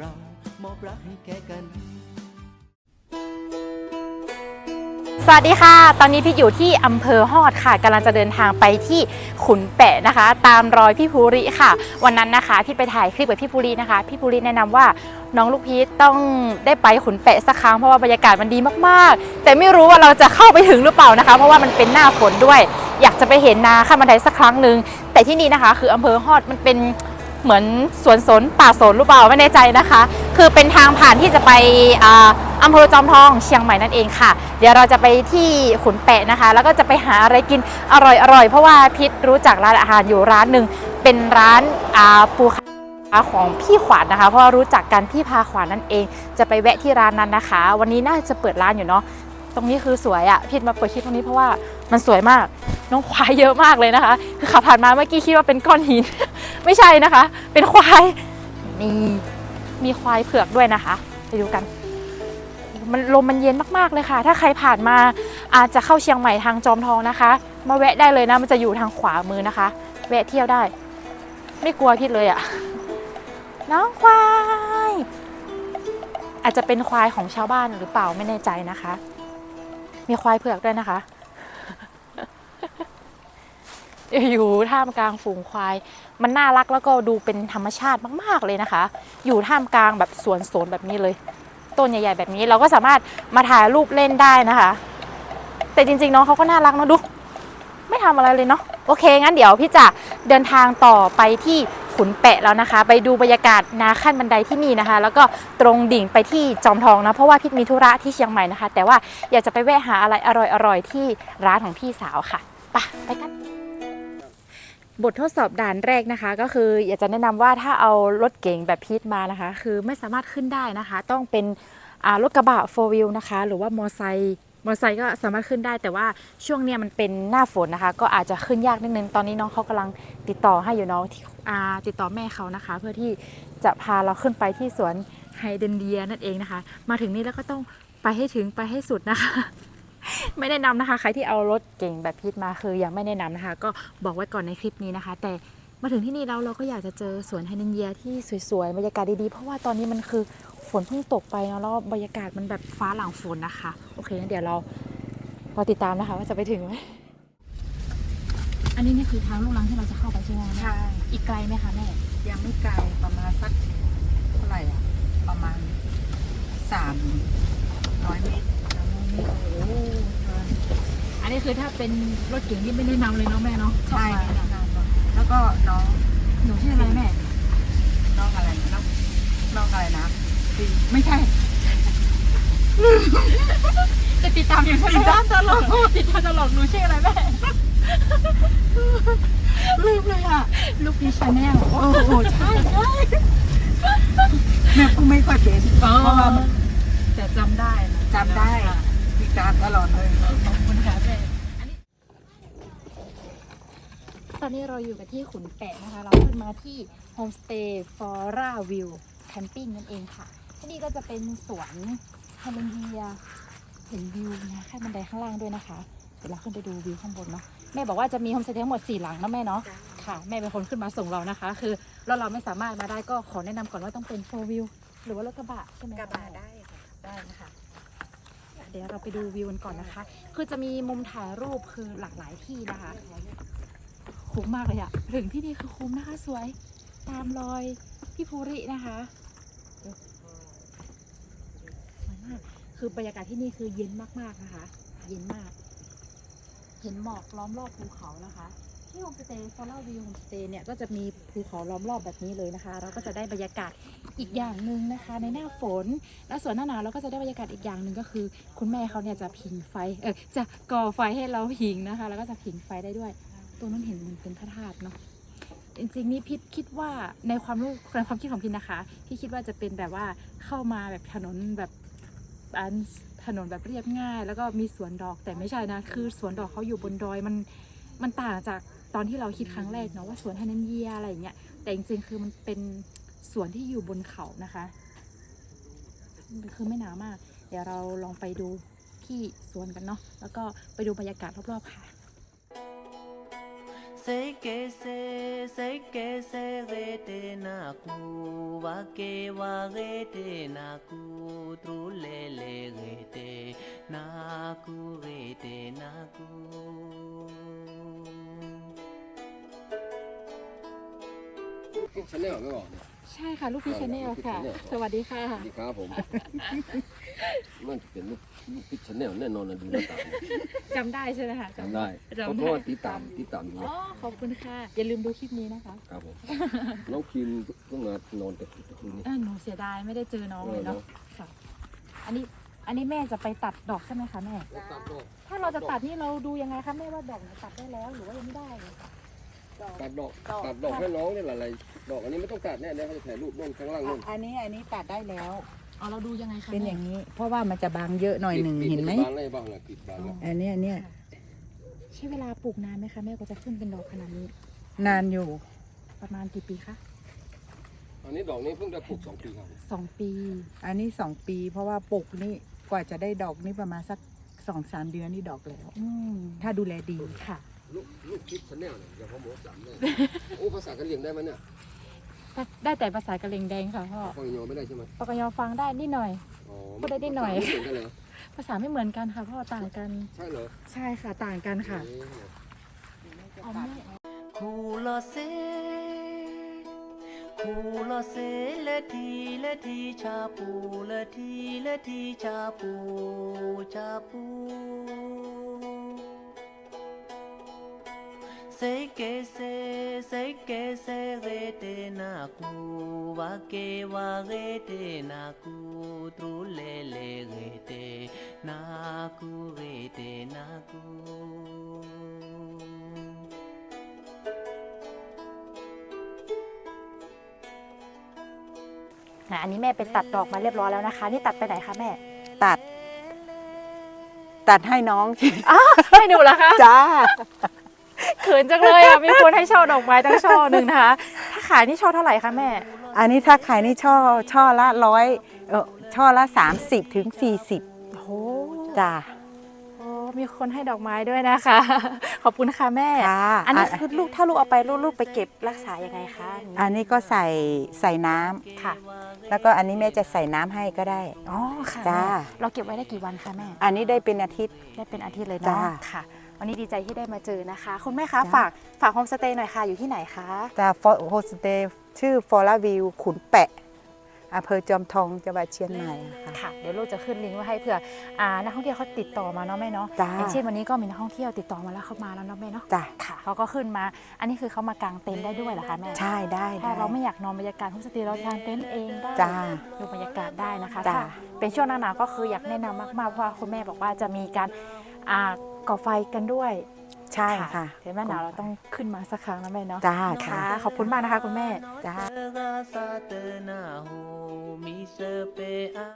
เรามอบรักให้แก่กัน สวัสดีค่ะ ตอนนี้พี่อยู่ที่อำเภอฮอดค่ะกำลังจะเดินทางไปที่ขุนแปะนะคะ ตามรอยพี่ภูริค่ะ วันนั้นนะคะพี่ไปถ่ายคลิปกับพี่ภูรินะคะ พี่ภูริแนะนำว่าน้องลูกพีชต้องได้ไปขุนแปะสักครั้งเพราะว่าบรรยากาศมันดีมากๆ แต่ไม่รู้ว่าเราจะเข้าไปถึงหรือเปล่านะคะ เพราะว่ามันเป็นหน้าฝนด้วย อยากจะไปเห็นนาข้ามบันไดสักครั้งหนึ่งแต่ที่นี่นะคะ คืออำเภอฮอดมันเป็น เหมือนสวนสนป่าสนหรือเปล่าไม่แน่ใจนะคะ คือเป็นทางผ่านที่จะไปอำเภอจอมทองเชียงใหม่นั่นเองค่ะ เดี๋ยวเราจะไปที่ขุนแปะนะคะ แล้วก็จะไปหาอะไรกินอร่อยๆเพราะว่าพิษรู้จักร้านอาหารอยู่ร้านหนึ่งเป็นร้านปูขาของพี่ขวัญนะคะ เพราะว่ารู้จักกันพี่พาขวัญนั่นเอง จะไปแวะที่ร้านนั้นนะคะ วันนี้น่าจะเปิดร้านอยู่เนาะตรงนี้คือสวยอะพิดมาเปิดคลิปตรงนี้เพราะว่ามันสวยมาก น้องควายเยอะมากเลยนะคะ คือขับผ่านมาเมื่อกี้คิดว่าเป็นก้อนหิน ไม่ใช่นะคะ เป็นควายนี่มีควายเผือกด้วยนะคะ ไปดูกัน มันลมมันเย็นมากๆเลยค่ะ ถ้าใครผ่านมาอาจจะเข้าเชียงใหม่ทางจอมทองนะคะ มาแวะได้เลยนะ มันจะอยู่ทางขวามือนะคะ แวะเที่ยวได้ ไม่กลัวพิดเลยอะ น้องควาย อาจจะเป็นควายของชาวบ้านหรือเปล่าไม่แน่ใจนะคะ มีควายเผือกด้วยนะคะ อยู่ท่ามกลางฝูงควาย มันน่ารักแล้วก็ดูเป็นธรรมชาติมากๆเลยนะคะ อยู่ท่ามกลางแบบสวนสนแบบนี้เลย ต้นใหญ่ๆแบบนี้เราก็สามารถมาถ่ายรูปเล่นได้นะคะ แต่จริงๆน้องเขาก็น่ารักนะดู ไม่ทำอะไรเลยเนาะโอเค งั้นเดี๋ยวพี่จะเดินทางต่อไปที่ขุนแปะแล้วนะคะ ไปดูบรรยากาศนาขั้นบันไดที่นี่นะคะ แล้วก็ตรงดิ่งไปที่จอมทองนะเพราะว่าพี่มีธุระที่เชียงใหม่นะคะ แต่ว่าอยากจะไปแวะหาอะไรอร่อยๆที่ร้านของพี่สาวค่ะไปไปกัน บททดสอบด่านแรกนะคะ ก็คืออยากจะแนะนำว่าถ้าเอารถเก๋งแบบพีทมานะคะ คือไม่สามารถขึ้นได้นะคะ ต้องเป็นรถกระบะ 4 wheel นะคะ หรือว่ามอไซค์มอไซค์ก็สามารถขึ้นได้แต่ว่าช่วงเนี้ยมันเป็นหน้าฝนนะคะ ก็อาจจะขึ้นยากนิดนึงตอนนี้น้องเขากำลังติดต่อให้อยู่น้องที่อ่าติดต่อแม่เขานะคะ เพื่อที่จะพาเราขึ้นไปที่สวนไฮเดนเดียนั่นเองนะคะ มาถึงนี่แล้วก็ต้องไปให้ถึงไปให้สุดนะคะ ไม่แนะนำนะคะ ใครที่เอารถเก่งแบบพีทมาคือยังไม่แนะนำนะคะ ก็บอกไว้ก่อนในคลิปนี้นะคะ แต่มาถึงที่นี่แล้วเราก็อยากจะเจอสวนไฮเดนเยียที่สวยๆบรรยากาศดีๆ เพราะว่าตอนนี้มันคือฝนเพิ่งตกไปเนาะแล้วบรรยากาศมันแบบฟ้าหลังฝนนะคะ โอเคงั้นเดี๋ยวเรารอติดตามนะคะ ว่าจะไปถึงไหมอันนี้นี่คือทางลูกลังที่เราจะเข้าไปใช่ไหมใช่อีกไกลไหมคะแม่ยังไม่ไกลประมาณสักเท่าไหร่อะประมาณสามร้อยเมตรโอ้อันนี้คือถ้าเป็นรถเก่งที่ไม่แนะนำเลยเนาะแม่เนาะใช่ไม่นานหรอกแล้วก็น้องหนูชื่ออะไรแม่ น้องอะไรน้องน้องอะไรนะปีไม่ใช่จะติดตามอย่างติดตามตลอดติดตามตลอดหนูชื่ออะไรแม่ลืมเลยอะ ลูกพีชาแนลโอ้โหใช่ใช่แม่กูไม่ค่อยเป็นเพราะว่ามันแต่จำได้นะจำได้ ติดตามตลอดเลยขอบคุณค่ะแม่อันนี้ตอนนี้เราอยู่กันที่ขุนแปะนะคะ เราขึ้นมาที่โฮมสเตย์ฟอร่าวิวแคมปิ้งนั่นเองค่ะ ที่นี่ก็จะเป็นสวนไฮเลนเดียเห็นวิวนะขั้นบันไดข้างล่างด้วยนะคะ เดี๋ยวเราขึ้นไปดูวิวข้างบนเนาะแม่บอกว่าจะมีโฮมสเตย์ทั้งหมด 4 หลังนะแม่เนาะค่ะแม่เป็นคนขึ้นมาส่งเรานะคะ คือเราเราไม่สามารถมาได้ก็ขอแนะนำก่อนว่าต้องเป็นโฟวิวหรือว่ารถกระบะใช่ไหมกระบะได้ค่ะได้นะคะเดี๋ยวเราไปดูวิวกันก่อนนะคะ คือจะมีมุมถ่ายรูปคือหลากหลายที่นะคะคุ้มมากเลยอะถึงที่นี่คือคุ้มนะคะสวย ตามรอยพี่ภูรินะคะสวยมากคือบรรยากาศที่นี่คือเย็นมากๆนะคะ เย็นมาก เห็นหมอกล้อมรอบภูเขานะคะ ที่โฮมสเตย์ฟอลล่าวิวโฮมสเตย์เนี่ยก็จะมีภูเขาล้อมรอบแบบนี้เลยนะคะ เราก็จะได้บรรยากาศอีกอย่างหนึ่งนะคะ ในหน้าฝน และส่วนหน้าหนาวเราก็จะได้บรรยากาศอีกอย่างหนึ่งก็คือ คุณแม่เขาเนี่ยจะผิงไฟเออจะก่อไฟให้เราผิงนะคะ แล้วก็จะผิงไฟได้ด้วยตรงนั้นเห็นมันเป็นพระธาตุเนาะจริงๆนี่พิดคิดว่าในความรู้ในความคิดของพินนะคะพี่คิดว่าจะเป็นแบบว่าเข้ามาแบบถนนแบบอันถนนแบบเรียบง่าย แล้วก็มีสวนดอกแต่ไม่ใช่นะ คือสวนดอกเขาอยู่บนดอยมันมันต่างจาก ตอนที่เราคิดครั้งแรกเนาะว่าสวนฮานันเยียอะไรอย่างเงี้ยแต่จริงๆคือมันเป็นสวนที่อยู่บนเขานะคะ คือไม่หนาวมาก เดี๋ยวเราลองไปดูที่สวนกันเนาะแล้วก็ไปดูบรรยากาศรอบๆค่ะเกเซเซเกเซเรเตนาคูวาเกวาเรเตนาคูตรูเลเลเรเตนาคูเรเตนาคู ကူชาแนลไม่บอกเนี่ย ใช่ค่ะลูกพี่ชาแนลค่ะสวัสดีค่ะ สวัสดีครับผมมันจะเป็นลูกลูกพิชชาแนลแน่นอนนะดูหน้าตาเนี่ยจำได้ใช่ไหมคะจำได้จำได้ เพราะว่าติดตามติดตามอยู่อ๋อ ขอบคุณค่ะ อย่าลืมดูคลิปนี้นะคะครับผมน้องคิมเพิ่งมานอนแต่คืนนี้ เออหนูเสียดายไม่ได้เจอน้องเลยเนาะเออเนอะค่ะอันนี้อันนี้แม่จะไปตัดดอกใช่ไหมคะแม่ตัดดอกถ้าเราจะตัดนี่เราดูยังไงคะแม่ว่าดอกเนี่ยตัดได้แล้วหรือว่ายังไม่ได้เลย ตัดดอกดอกตัดดอกให้น้องเนี่ยอะไรดอกอันนี้ไม่ต้องตัดแน่เนี่ยเขาจะถ่ายรูปนู่นข้างล่างนู่นอันนี้อันนี้ตัดได้แล้วอ๋อเราดูยังไงคะเป็นอแม่ย่างนี้ เพราะว่ามันจะบางเยอะหน่อยหนึ่งปิดเห็นไหมปิดบานอะไรบ้างนะปิดบานแล้วอันเนี้ยอันเนี้ยใช้เวลาปลูกนานไหมคะแม่กว่าจะขึ้นเป็นดอกขนาดนี้ นานอยู่ ประมาณกี่ปีคะอันนี้ดอกนี้เพิ่งจะปลูกสองปีครับสองปี อันนี้สองปี เพราะว่าปลูกนี่กว่าจะได้ดอกนี่ประมาณสักสองสามเดือนนี่ดอกแล้วอืมถ้าดูแลดีค่ะ ลูกลูกพิชชาแนลเนี่ยอย่างพ่อหมูสามเนี่ยโอ้ภาษากะเหรี่ยงได้ไหมเนี่ยได้แต่ภาษากะเหรี่ยงแดงค่ะพ่อฟังยอไม่ได้ใช่ไหมปกยอฟังได้นิดหน่อย อ๋อพูดได้นิดหน่อยไม่เหมือนกันเหรอภาษาไม่เหมือนกันค่ะพ่อต่างกัน ใช่เหรอใช่ค่ะต่างกันค่ะ เอ๊ะอ๋อแม่คูลอ เกเซเซเกเซเรเตนาคูวาเกวาเรเตนาคูตรูเลเลเรเตนาคูเรเตนาคูะอันนี้แม่ไปตัดดอกมาเรียบร้อยแล้วนะคะ นี่ตัดไปไหนคะแม่ ตัด ตัดให้น้อง อ้าให้หนูเหรอคะ จ้า เขินจังเลยอะมีคนให้ช่อดอกไม้ตั้งช่อหนึ่งนะคะถ้าขายนี่ช่อเท่าไหร่คะแม่ อันนี้ถ้าขายนี่ช่อช่อละร้อยเออช่อละสามสิบถึงสี่สิบโอ้โหจ้าโอ้มีคนให้ดอกไม้ด้วยนะคะ ขอบคุณค่ะแม่ ค่ะอันนี้อะคือลูกถ้าลูกเอาไปลูกลูกไปเก็บรักษายังไงคะอันนี้ก็ใส่ใส่น้ำค่ะแล้วก็อันนี้แม่จะใส่น้ำให้ก็ได้ อ๋อค่ะจ้า แม่เราเก็บไว้ได้กี่วันคะแม่ อันนี้ได้เป็นอาทิตย์ ได้เป็นอาทิตย์เลยจ้าเนาะค่ะ วันนี้ดีใจที่ได้มาเจอนะคะ คุณแม่คะจ้าฝากฝากโฮมสเตย์หน่อยค่ะอยู่ที่ไหนคะจากโฮสเตย์ชื่อฟอร์วิวขุนแปะอำเภอจอมทองจังหวัดเชียงใหม่ค่ะค่ะเดี๋ยวลูกจะขึ้นลิงก์ไว้ให้เผื่ออ่านักท่องเที่ยวเขาติดต่อมาเนาะแม่เนาะจ้าอย่างเช่นวันนี้ก็มีนักท่องเที่ยวติดต่อมาแล้วเขามาแล้วเนาะแม่เนาะจ้ะค่ะเขาก็ขึ้นมา อันนี้คือเขามากางเต็นท์ได้ด้วยเหรอคะแม่ใช่ได้ถ้าได้เราไม่อยากนอนบรรยากาศโฮมสเตย์เรากางเต็นท์เองได้จ้าดูบรรยากาศได้นะคะจ้าถ้าเป็นช่วงหน้าหนาวก็คืออยากแนะนำมากๆเพราะว่าคุณแม่บอกว่าจะมีการอ่า ก่อไฟกันด้วยใช่ค่ะ เห็นไหมหนาวเราต้องขึ้นมาสักครั้งนะแม่เนาะจ้าค่ะค่ะขอบคุณมากนะคะคุณแม่ จ้าสาตนาโหมิเสเปอา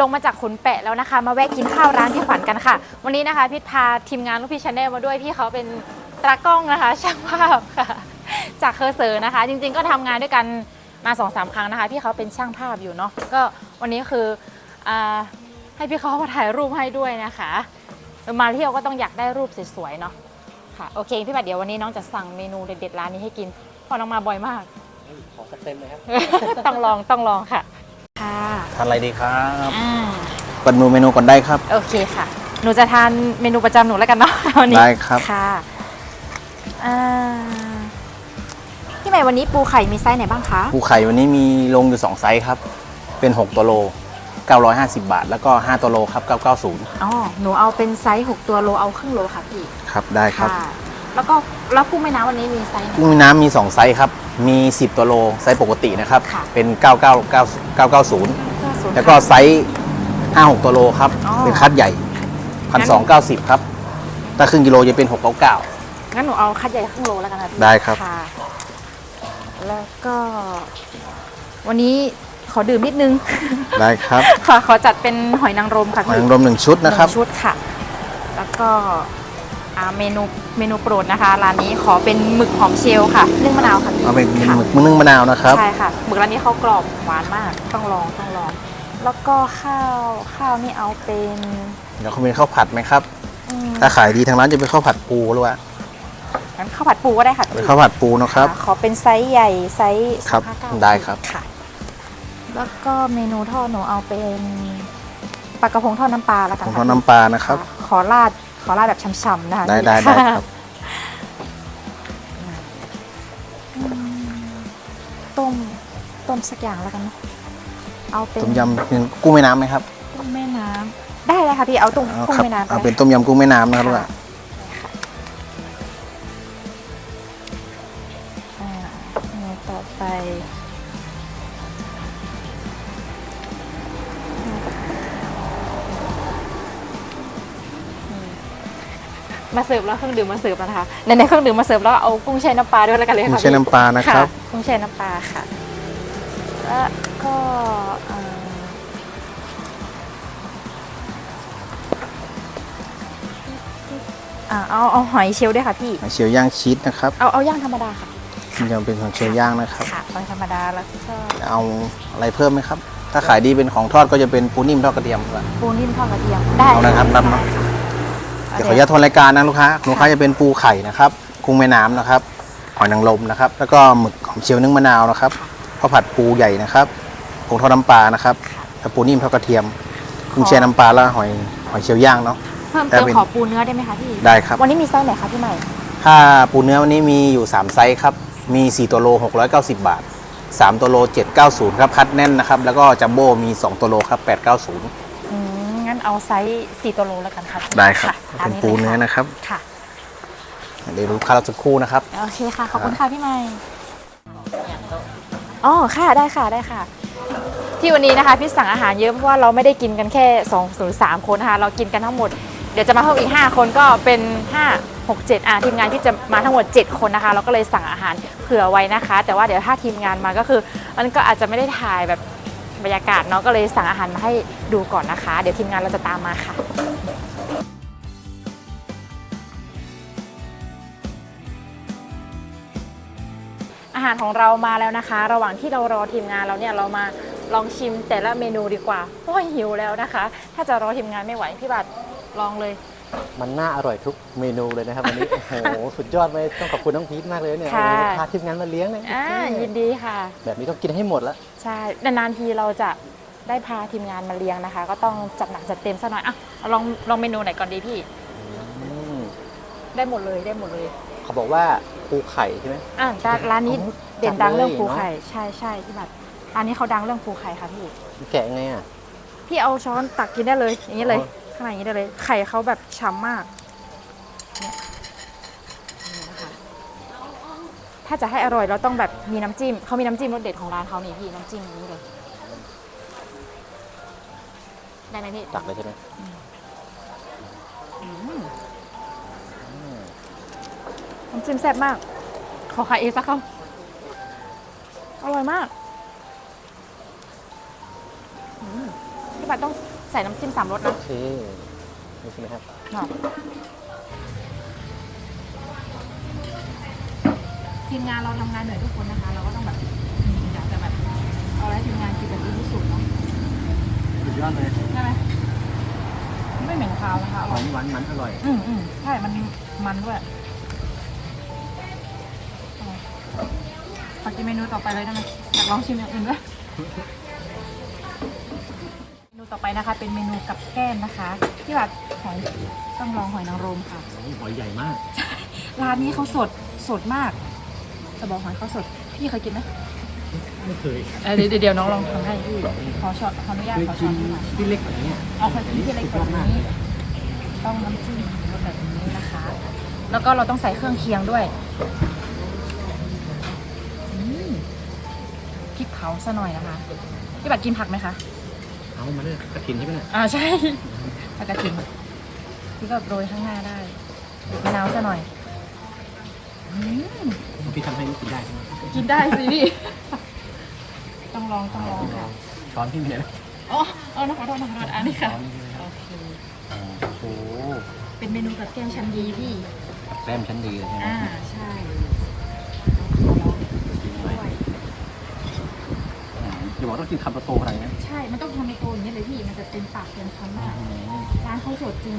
ลงมาจากขุนแปะแล้วนะคะ มาแวะกินข้าวร้านพี่ขวัญกันค่ะ วันนี้นะคะพี่พาทีมงานลูกพี่ชาแนลมาด้วยพี่เขาเป็นตากล้องนะคะช่างภาพค่ะ จากเคอร์เซอร์นะคะ จริงๆก็ทำงานด้วยกันมาสองสามครั้งนะคะพี่เขาเป็นช่างภาพอยู่เนาะก็วันนี้คืออาให้พี่เขามาถ่ายรูปให้ด้วยนะคะ มาเที่ยวก็ต้องอยากได้รูปสวยๆเนาะค่ะโอเคพี่บัดเดี๋ยววันนี้น้องจะสั่งเมนูเด็ดๆร้านนี้ให้กินเพราะน้องมาบ่อยมาก ขอสเต็มเลยครับ ต้องลองต้องลองค่ะ ค่ะทานอะไรดีครับอ่าเปิดเมนูเมนูก่อนได้ครับ โอเคค่ะ หนูจะทานเมนูประจำหนูแล้วกันเนาะวันนี้ได้ครับ ค่ะอ่าพี่ใหม่วันนี้ปูไข่มีไซส์ไหนบ้างคะ ปูไข่วันนี้มีลงอยู่ 2 ไซส์ครับ เป็น 6 ตัวโล 950 บาท แล้วก็ 5 ตัวโลครับ 990 อ๋อ หนูเอาเป็นไซส์ 6 ตัวโล เอาครึ่งโลค่ะพี่ ครับได้ครับค่ะแล้วก็แล้วกุ้งแม่น้ำวันนี้มีไซส์ไหนกุ้งแม่น้ำมี 2 ไซส์ครับ มี 10 ตัวโล ไซส์ปกตินะครับ ค่ะ เป็น 999 990แล้วก็ไซส์ 5-6 ตัวโลครับ อ๋อเป็นคัดใหญ่1,290 ครับ ถ้าครึ่งกิโลจะเป็น 699 งั้นหนูเอาคัดใหญ่ครึ่งโลแล้วกันค่ะพี่ได้ครับค่ะแล้วก็ วันนี้ ขอดื่มนิดนึง ได้ครับ ค่ะ ขอจัดเป็นหอยนางรมค่ะหอยพี่นางรมหนึ่งชุดนะครับหงชุดค่ะ แล้วก็อ่าเมนูเมนูโปรดนะคะร้านนี้ขอเป็นหมึกหอมเชลล์ค่ะนึ่งมะนาวค่ะพี่เอาเป็นค่ะหมึกนึ่งมะนาวนะครับใช่ค่ะหมึกร้านนี้เขากรอบหวานมากต้องลองต้องลอง แล้วก็ข้าวข้าวนี่เอาเป็นเดี๋ยวเขาเป็นข้าวผัดไหมครับอืมถ้าขายดีทางร้านจะเป็นข้าวผัดปูหรือว่างั้นข้าวผัดปูก็ได้ค่ะเป็นข้าวผัดปูนะครับ ขอเป็นไซส์ใหญ่ไซส์ครับ259ได้ครับค่ะ แล้วก็เมนูทอดหนูเอาเป็นปลากระพงทอดน้ำปลาแล้วกันของค่ะทอดน้ำปลานะครับ ขอราดขอราดแบบช่ำๆนะคะได้พี่ได้ได้ครับอืมต้มต้มสักอย่างแล้วกันเนอะเอาเป็นต้มยำเป็นกุ้งแม่น้ำไหมครับกุ้งแม่น้ำได้เลยค่ะพี่เอาตุ้งเอากุ้งครับแม่น้ำเอาไปเป็นต้มยำกุ้งแม่น้ำนะครับลูกค่ะอะ เสิร์ฟแล้วเครื่องดื่มมาเสิร์ฟแล้วนะคะในในๆเครื่องดื่มมาเสิร์ฟแล้วเอากุ้งแช่น้ำปลาด้วยแล้วกันเลยกุ้งค่ะแช่พี่น้ำปลานะครับกุ้งแช่น้ำปลาค่ะแล้วก็เอ่ออ่าเอาเอาหอยเชลล์ด้วยค่ะพี่หอยเชลล์ย่างชีสนะครับเอาเอาย่างธรรมดาค่ะมันจะเป็นหอยเชลล์ย่างนะครับค่ะหอยธรรมดาแล้วก็เอาอะไรเพิ่มไหมครับ ถ้าขายดีเป็นของทอดก็จะเป็นปูนิ่มทอดกระเทียมครับปูนิ่มทอดกระเทียมได้เอานะครับรับ เนาะเดี๋ยวขออนุญาตทวนรายการนะลูกค้าลูกค้าจะเป็นปูไข่นะครับกุ้งแม่น้ำนะครับหอยนางรมนะครับ แล้วก็หมึกหอมเชลล์นึ่งมะนาวนะครับข้าวผัดปูใหญ่นะครับผงทอดน้ำปลานะครับแล้วปูนิ่มทอดกระเทียมกุ้งแช่น้ำปลาแล้วหอยหอยเชลล์ย่างเนาะเพิ่มได้เติมเป็นขอปูเนื้อได้ไหมคะพี่ได้ครับวันนี้มีไส้ไหนคะพี่ใหม่ถ้าปูเนื้อวันนี้มีอยู่3ไซส์ครับมี 4 ตัวโล 690 บาท 3 ตัวโล 790 ครับคัดแน่นนะครับ แล้วก็จัมโบ้มี 2 ตัวโลครับ 890อืม งั้นเอาไซส์4ตัวโลแล้วกันครับได้ครับตามเป็นปูเนื้อนะครับ ค่ะ เดี๋ยวลูกค้าเราสักครู่นะครับ โอเคค่ะ ขอบคุณค่ะพี่ใหม่อ๋อค่ะได้ค่ะได้ค่ะ ที่วันนี้นะคะพี่สั่งอาหารเยอะเพราะว่าเราไม่ได้กินกันแค่2หรือ3คนนะคะเรากินกันทั้งหมดเดี๋ยวจะมาเพิ่มอีก 5 คนก็เป็น 5 6 7อะทีมงานที่จะมาทั้งหมด 7 คนนะคะ เราก็เลยสั่งอาหารเผื่อไว้นะคะ แต่ว่าเดี๋ยวถ้าทีมงานมาก็คือ มันก็อาจจะไม่ได้ถ่ายแบบ บรรยากาศเนาะก็เลยสั่งอาหารมาให้ดูก่อนนะคะ เดี๋ยวทีมงานเราจะตามมาค่ะอาหารของเรามาแล้วนะคะ ระหว่างที่เรารอทีมงานเราเนี่ยเรามาลองชิมแต่ละเมนูดีกว่าเพราะหิวแล้วนะคะ ถ้าจะรอทีมงานไม่ไหวพี่บัตรลองเลย มันน่าอร่อยทุกเมนูเลยนะครับวันนี้ โอ้โห สุดยอดเลยต้องขอบคุณน้องพีทมากเลยเนี่ยค่ะโอ้โหพาทีมงานมาเลี้ยงเลยอ่ายินดีค่ะ แบบนี้ต้องกินให้หมดละ ใช่ นานๆทีเราจะได้พาทีมงานมาเลี้ยงนะคะ ก็ต้องจัดหนักจัดเต็มซะหน่อยอะเอาลองลองเมนูไหนก่อนดีพี่ อืมได้หมดเลยได้หมดเลยเขาบอกว่าปูไข่ใช่ไหม อ่าร้านนี้อ๋อเด่นดังเรื่องจัดเลยปูไข่เนอะใช่ใช่พี่บัตรร้านนี้เขาดังเรื่องปูไข่ค่ะพี่ แกะไงอะพี่เอาช้อนตักกินได้เลยอย่างนี้เลย อ๋อ ข้างในอย่างนี้ได้เลย ไข่เขาแบบฉ่ำมากเนี่ยนี่นะคะถ้าจะให้อร่อยเราต้องแบบมีน้ำจิ้มเขามีน้ำจิ้มรสเด็ดของร้านเขานี่พี่น้ำจิ้มอย่างนี้เลยได้ไหมพี่ตักเลยใช่ไหมอืมน้ำจิ้มแซ่บมาก ขอขายเองสักคำอร่อยมากอืมพี่บัตรต้อง ใส่น้ำจิ้มสามรสโอนะเคนี่ใช่ไหมครับทีมงานเราทำงานเหนื่อยทุกคนนะคะ เราก็ต้องแบบอืมอยากจะแบบเอาอะไรให้ทีมงานกินแบบดีที่สุดเนาะสุดยอดเลยใช่ไหมไม่เหม็นคาวนะคะอหร่วาอยนหวานมันอร่อย อืมอืมใช่มันมันด้วยขอกินเมนูต่อไปเลยได้ไหมอยากลองชิมอย่างอื่นด้วยเมนู ต่อไปนะคะ เป็นเมนูกับแก้มนะคะที่แบบหอยต้องลองหอยนางรมค่ะหอยใหญ่มาก ร้านนี้เขาสดสดมากจะบอกหอยเขาสดพี่เคยกินไหมไม่เคยเออเดี๋ยวเดี๋ยวน้องลองทำให้พี่ขอช็อตขออนุญาตเคยขอกิช็อนตให้หน่อยที่เล็กแบบนี้ยเอาเคยกินที่เล็กแบบนี้ ต้องน้ำจิ้มรสแบบนี้นะคะ แล้วก็เราต้องใส่เครื่องเคียงด้วยอืมพริกเผาซะหน่อยนะคะพี่บัตรกินผักไหมคะ เอามาเลยกระถินใช่ไหมเนี่ยอ่าใช่ผักกระถิ่นพี่ก็โรยข้างหน้าได้บีบมะนาวซะหน่อยอืมน้องพีททำให้นี่กินได้ใช่ไหมกินได้สิพี่ต้องลองต้องลองค่ะช้อนที่มีนะอ๋อเอานะขอโทษนะขอโทษอันนี้ค่ะช้อนนี่ใช่ไหมครับโอเคโอ้โหเป็นเมนูกับแกงชันดีพี่ แต้มชั้นดีเลยใช่ไหมอ่าใช่ กินไว้ อืมอย่าบอกต้องกินคำโตๆอะไรนะใช่ มันต้องทำในโตอย่างนี้เลยพี่ มันจะเต็มปากเต็มคำมาก ร้านเขาสดจริง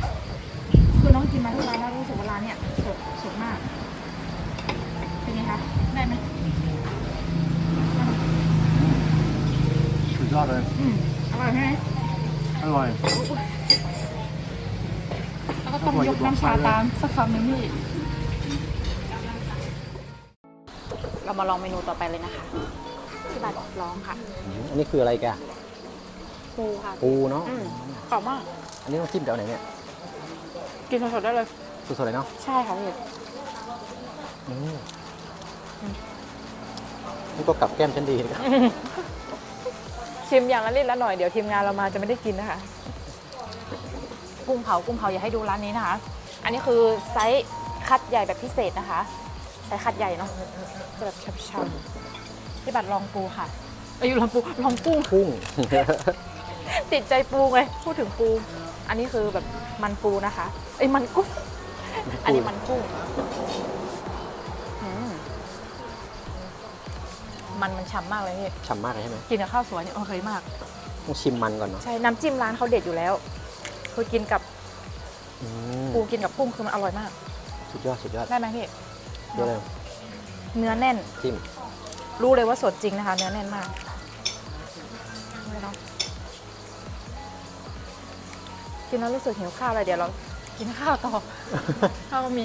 อคือน้องกินมาทุกร้านแล้วรู้สึกว่าร้านเนี่ยสดสดมาก เป็นไงคะได้ไหมสุดยอดเลย อืมอร่อยใช่ไหมอร่อย แล้วก็ต้องยกน้ำชาตามสักคำหนึงพี่ เรามาลองเมนูต่อไปเลยนะคะที่ บัตรลองค่ะอันนี้คืออะไรแกปูค่ะ ปูเนาะอืมกรอบมาก อันนี้ต้องจิ้มเดี๋ยวไหนเนี่ยกินสดๆได้เลย สดๆเลยเนาะใช่ค่ะพี่อืมนี่ก็กลับแก้มฉันดีนะครับชิมอย่างละนิดละหน่อยเดี๋ยวทีมงานเรามาจะไม่ได้กินนะคะ กุ้งเผากุ้งเผาอย่าให้ดูร้านนี้นะคะ อันนี้คือไซส์คัดใหญ่แบบพิเศษนะคะ ไซส์คัดใหญ่เนาะจะแบบช่ำ ๆที่บัตรลองปูค่ะเอ้ยลองปูลองกุ้งกุ้ง ติดใจปูไงพูดถึงปู อันนี้คือแบบมันปูนะคะไอ้ยมันกุ้งอันนี้มันกุ้งอืมมันมันฉ่ำมากเลยพี่ฉ่ำมากเลยใช่ไหมกินกับข้าวสวยเนี่ยโอเคมาก ต้องชิมมันก่อนเนาะใช่น้ำจิ้มร้านเขาเด็ดอยู่แล้ว คือกินกับอืมปูกินกับกุ้งคือมันอร่อยมาก สุดยอดสุดยอดได้ไหมพี่ เดี๋ยวเลยเนื้อแน่นจิ้ม รู้เลยว่าสดจริงนะคะเนื้อแน่นมากไม่ต้องกินแล้วรู้สึกหิวข้าวเลยเดี๋ยวเรากินข้าวต่อ ข้าวก็มี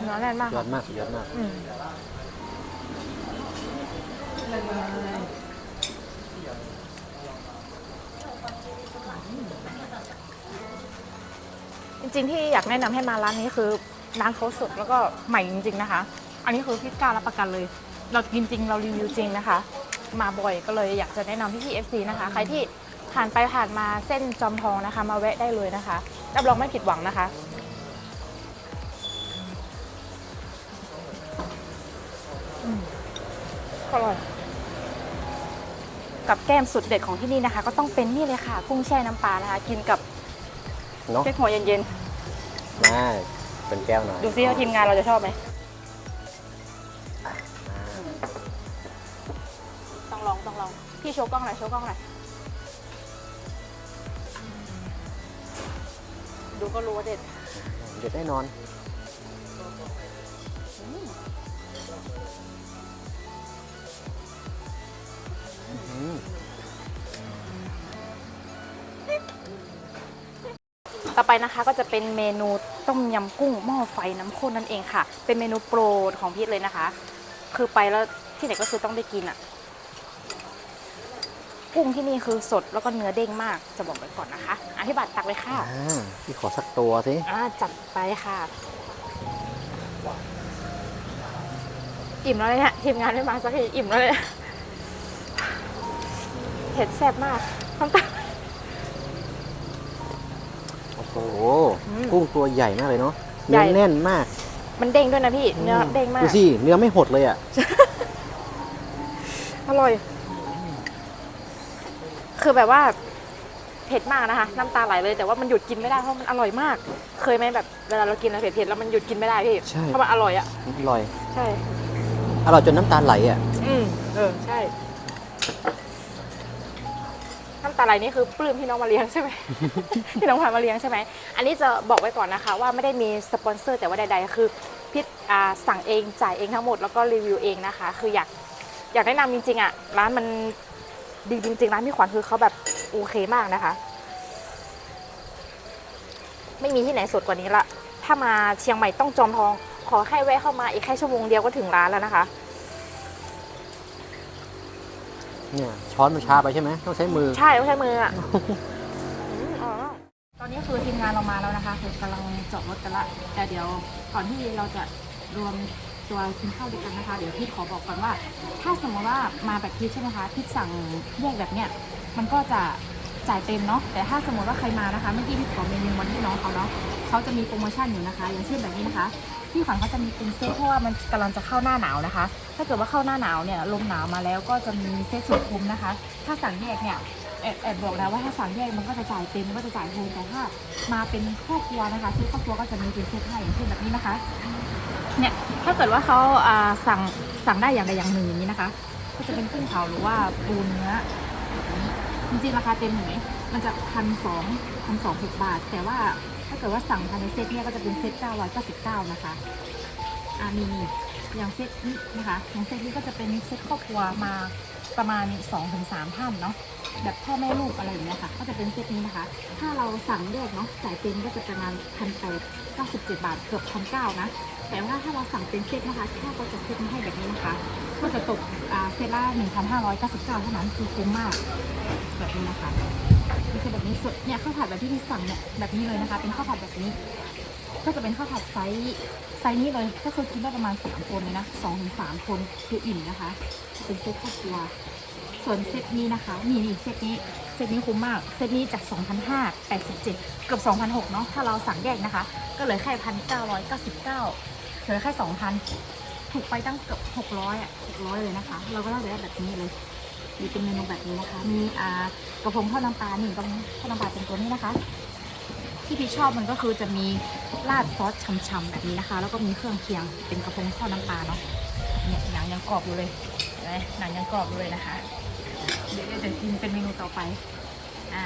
เนื้อแน่นมากยอค่ะดมากสุดยอดมากอืมจริงๆที่อยากแนะนำให้มาร้านนี้คือร้านเขาสดแล้วก็ใหม่จริง ๆ นะคะ อันนี้คือพี่กล้ารับประกันเลย เรากินจริงเรารีวิวจริงนะคะ มาบ่อยก็เลยอยากจะแนะนำพี่พี่เอฟซีนะคะ ใครที่ผ่านไปผ่านมาเส้นจอมทองนะคะ มาแวะได้เลยนะคะรับรองไม่ผิดหวังนะคะอร่อยกับแก้มสุดเด็ดของที่นี่นะคะ ก็ต้องเป็นนี่เลยค่ะ กุ้งแช่น้ำปลานะคะ กินกับเนาะเค้กหัวเย็นมาเป็นแก้วหน่อยๆดูซิว่าทีมงานเราจะชอบไหม พี่โชว์กล้องหน่อยโชว์กล้องหน่อยดูก็รู้ว่าเด็ดเด็ดแน่นอนอืมต่อไปนะคะก็จะเป็นเมนูต้มยำกุ้งหม้อไฟน้ำข้นนั่นเองค่ะ เป็นเมนูโปรดของพีทเลยนะคะ คือไปแล้วที่ไหนก็คือต้องได้กินอะ กุ้งที่นี่คือสดแล้วก็เนื้อเด้งมากจะบอกไว้ก่อนนะคะอธิบายตักเลยค่ะอ่าพี่ขอสักตัวสิอ่าจัดไปค่ะอิ่มแล้วเนี่ยทีมงานไม่มาสักทีอิ่มแล้วเลยเผ็ดแซ่บมากน้ำตาโอ้โหอืมกุ้งตัวใหญ่มากเลยเนาะใหญ่เนื้อแน่นมาก มันเด้งด้วยนะพี่เนื้อเด้งมากดูสิเนื้อไม่หดเลยอะอร่อย คือแบบว่าเผ็ดมากนะคะ น้ำตาไหลเลยแต่ว่ามันหยุดกินไม่ได้เพราะมันอร่อยมาก เคยไหมแบบเวลาเรากินอะไรเผ็ดๆแล้วมันหยุดกินไม่ได้พี่ใช่ เพราะมันอร่อยอะอร่อย ใช่ อร่อยจนน้ำตาไหลอะ อืมเออใช่ น้ำตาไหลนี่คือปลื้มพี่น้องมาเลี้ยงใช่ไหม พี่น้องพามาเลี้ยงใช่ไหม อันนี้จะบอกไว้ก่อนนะคะ ว่าไม่ได้มีสปอนเซอร์แต่ว่าใดๆ คือพิษอ่าสั่งเองจ่ายเองทั้งหมดแล้วก็รีวิวเองนะคะ คืออยากอยากแนะนำจริงๆอะร้านมัน ดีจริงๆร้านพี่ขวัญคือเขาแบบโอเคมากนะคะ ไม่มีที่ไหนสดกว่านี้ละถ้ามาเชียงใหม่ต้องจอมทอง ขอแค่แวะเข้ามาอีกแค่ชั่วโมงเดียวก็ถึงร้านแล้วนะคะเนี่ยช้อนมันช้าไปใช่ไหมต้องใช้มือ ใช่ต้องใช้มืออะตอนนี้คือทีมงานเรามาแล้วนะคะคือกำลังจอดรถกันละแต่เดี๋ยวก่อนที่เราจะรวม ตัวกินข้าวด้วยกันนะคะ เดี๋ยวพี่ขอบอกก่อนว่า ถ้าสมมติว่ามาแบบพีชใช่ไหมคะพีชสั่งแยกแบบเนี้ยมันก็จะจ่ายเต็มเนาะแต่ถ้าสมมติว่าใครมานะคะเมื่อกี้พี่ขอเมนูวันที่น้องเขาเนาะเขาจะมีโปรโมชั่นอยู่นะคะ อย่างเช่นแบบนี้นะคะพี่ขวัญเขาจะมีเป็นเซตเพราะว่ามันกำลังจะเข้าหน้าหนาวนะคะ ถ้าเกิดว่าเข้าหน้าหนาวเนี่ยลมหนาวมาแล้วก็จะมีเซตสุดคุ้มนะคะ ถ้าสั่งแยกเนี่ยแอบแอบบอกนะว่าถ้าสั่งแยกมันก็จะจ่ายเต็มมันก็จะจ่ายแพงแต่ถ้ามาเป็นครอบครัวนะคะซื้อครอบครัวก็จะมีเป็นเซตให้อย่างเช่นแบบนี้นะคะ เนี่ยถ้าเกิดว่าเขาอ่าสั่งสั่งได้อย่างใดอย่างหนึ่งอย่างนี้นะคะ ก็จะเป็นกุ้งเผาหรือว่าปูเนื้อจริงๆราคาเต็มเห็นไหมมันจะพันสองพันสองหกบาท แต่ว่าถ้าเกิดว่าสั่งภายในเซตเนี่ยก็จะเป็นเซตเก้าร้อยเก้าสิบเก้านะคะอ่ามีอย่างเซตนี้นะคะอย่างเซตนี้ก็จะเป็นเซตครอบครัวมาประมาณสองถึงสามท่านเนาะแบบพ่อแม่ลูกอะไรอย่างเงี้ยค่ะ ก็จะเป็นเซตนี้นะคะ ถ้าเราสั่งแยกเนาะจ่ายเต็มก็จะประมาณพันแปดเก้าสิบเจ็ดบาทเกือบพันเก้านะ แต่ว่าถ้าเราสั่งเป็นเซตนะคะแค่ก็จะเซตมาให้แบบนี้นะคะ ก็จะตกเซตละ1,599เท่านั้นคือคุ้มมากแบบนี้นะคะนี่คือแบบนี้สดเนี่ยข้าวผัดแบบที่พี่สั่งเนี่ยแบบนี้เลยนะคะ เป็นข้าวผัดแบบนี้ ก็จะเป็นข้าวผัดไซส์ไซส์นี้เลยก็คือกินได้ประมาณสามคนเลยนะสองถึงสามคนคืออิ่มนะคะ เป็นเซตครอบครัวส่วนเซตนี้นะคะนี่นี่เซตนี้เซตนี้คุ้มมาก เซตนี้จาก2,587 เกือบ2,600เนาะถ้าเราสั่งแยกนะคะ ก็เหลือแค่1,999 ลือแค่2,000ถูกไปตั้งเกือบ600อะ600เลยนะคะ เราก็ได้แบบนี้เลยมีเป็นเมนูแบบนี้นะคะ มีอ่ากระพงทอดน้ำปลาหนึ่งกระพงทอดน้ำปลาเป็นตัวนี้นะคะ ที่พี่ชอบมันก็คือจะมีราดซอสฉ่ำๆแบบนี้นะคะ แล้วก็มีเครื่องเคียงเป็นกระพงทอดน้ำปลาเนาะเนี่ยหนังยังกรอบอยู่เลยเห็นไหมหนังยังกรอบอยู่เลยนะคะเดี๋ยวจะกินเป็นเมนูต่อไปอ่า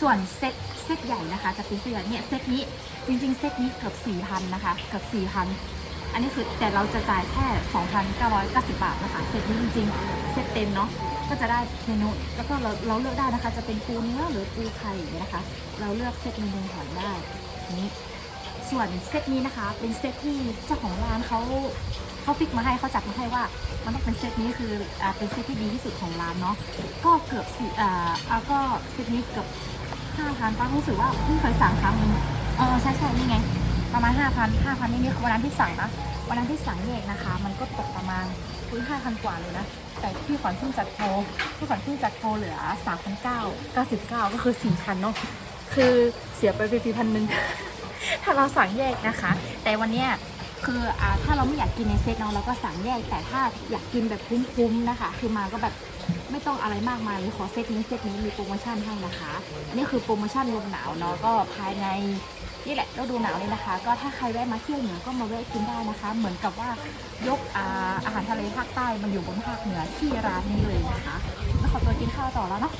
ส่วนเซตเซตใหญ่นะคะจะเป็นเซตเนี่ยเซตนี้จริงๆเซตนี้เกือบ4,000นนะคะเกือบ4,000 อันนี้คือแต่เราจะจ่ายแค่ 2,990 บาทนะคะเซตนี้จริงๆเซตเต็มเนาะก็จะได้เมนูแล้วก็เราเราเลือกได้นะคะ จะเป็นปูเนื้อหรือปูไข่อย่างเงี้ยนะคะ เราเลือกเซตเมนูถอนได้นี้ส่วนเซตนี้นะคะ เป็นเซตที่เจ้าของร้านเขาเขาฟิกมาให้เขาจัดมาให้ว่า มันต้องเป็นเซตนี้คืออ่าเป็นเซตที่ดีที่สุดของร้านเนาะก็เกือบสี่อ่าอ่าก็เซตนี้เกือบห้าพันป้ารู้สึกว่าเพิ่งเคยสั่งครั้งหนึงเออใช่ใช่นี่ไง ประมาณห้าพันห้าพันนี่นี่วันนั้นที่สั่งนะวันนั้นที่สั่งแยกนะคะ มันก็ตกประมาณคุยห้าพันกว่าเลยนะ แต่พี่ขวัญเพิ่งจัดโปรพี่ขวัญเพิ่งจัดโปรเหลือสามพันเก้าเก้าสิบเก้าก็คือสี่พันเนาะคือเสียไปฟรีพันหนึ่งถ้าเราสั่งแยกนะคะ แต่วันเนี้ยคืออ่าถ้าเราไม่อยากกินในเซตเนาะเราก็สั่งแยก แต่ถ้าอยากกินแบบคุ้มๆนะคะ คือมาก็แบบไม่ต้องอะไรมากมายเลยขอเซตนี้เซตนี้มีโปรโมชั่นให้นะคะอันนี้คือโปรโมชั่นลมหนาวเนาะก็ภายใน นี่แหละฤดูหนาวเลยนะคะ ก็ถ้าใครแวะมาเที่ยวเหนือก็มาแวะกินได้นะคะ เหมือนกับว่ายกอาอาหารทะเลภาคใต้มาอยู่บนภาคเหนือที่ร้านนี้เลยนะคะแล้วขอตัวกินข้าวต่อแล้วเนาะ